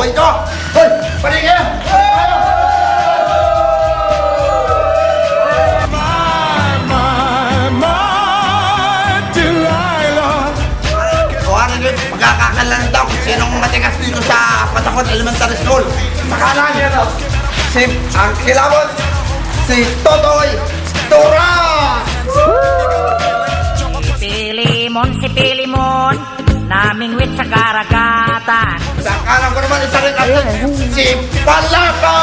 Away to! Hoy! Paling kayo! Magkakakal lang daw kung sinong matigas dito sa Patakot Elementary School. Makalaan niya daw. Si ang kilabot, si Totoy Tura! Woo! Si Pilimon, si Pilimon, naming wit sa karagatan. Sa kanan ko naman isa rin at si Palaka!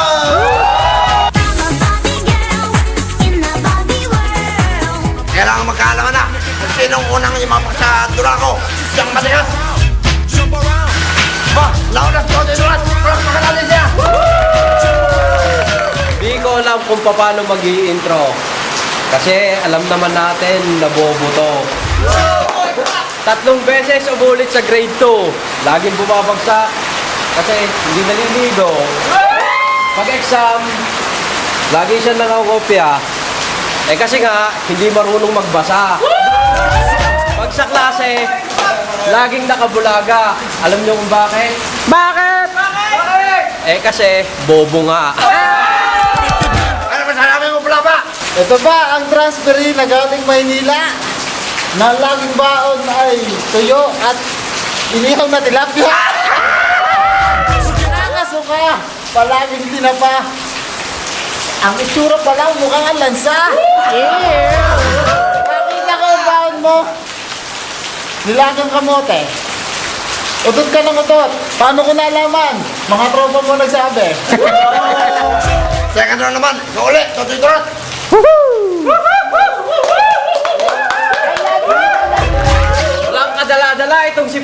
Kailangan magkaalaman na kung sinong unang imapak sa dura ko. Siyang matigas. Ba, launas ko din ulat. Cross makalali siya. Di ko alam kung paano mag intro Kasi alam naman natin na bobo to. Tatlong beses umulit sa grade 2. Laging bumabagsak. Kasi hindi naliligo. Pag exam, lagi siya nakakopya. Eh kasi nga, hindi marunong magbasa. Pag sa klase, laging nakabulaga. Alam niyo kung bakit? Bakit? Bakit? Eh kasi, bobo nga. Ano ba sanabi mo pala ba? Ito ba ang transferi na galing Maynila? Na laging baon ay tuyo at inihaw na tilapia. Nakasuka, palaging tinapa. Ang itsura pa lang mukhang ang lansa. Nakita ko ang baon mo. Nilagang kamote. Utot ka ng utot. Paano ko nalaman? Mga tropa mo nagsabi. Second round naman. Ikaw uli. Totoy Turat. Walang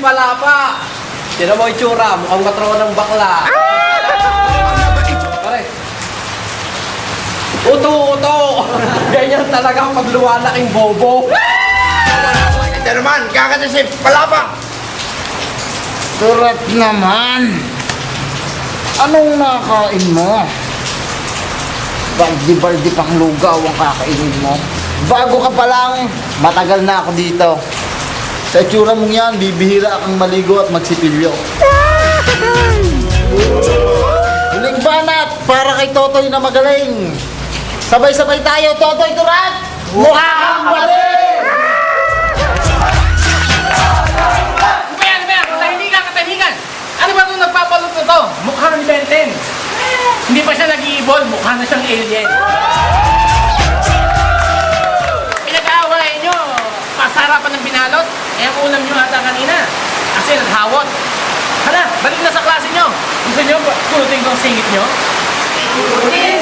Palapa. Sino mo itsura? Mukhang matrono ng bakla. Pare. Uto-uto. Ganyan talaga pag luwalaking bobo. Ito naman. Kakati si Palapa. Turat naman. Anong nakain mo? Baldi-baldi pang lugaw ang kakainin mo. Bago ka pa lang, matagal na ako dito. Sa itsura mong yan, bibihira kang maligo at magsipilyo. Huling banat para kay Totoy na magaling. Sabay-sabay tayo, Totoy Turat! Mukha kang magaling! Ano ba yan? Ano ba yan? Katahimikan, katahimikan! Ano ba itong nagpapalot na to? Mukha ni Benten. Hindi pa siya nag-i-evolve, mukha na siyang alien. Pinag-aaway nyo, pasarapan ng binalot. Eh, ang ulam nyo ata kanina. Kasi naghawot. Hala, balik na sa klase nyo. Gusto nyo, pulutin ko ang singit nyo? Singit!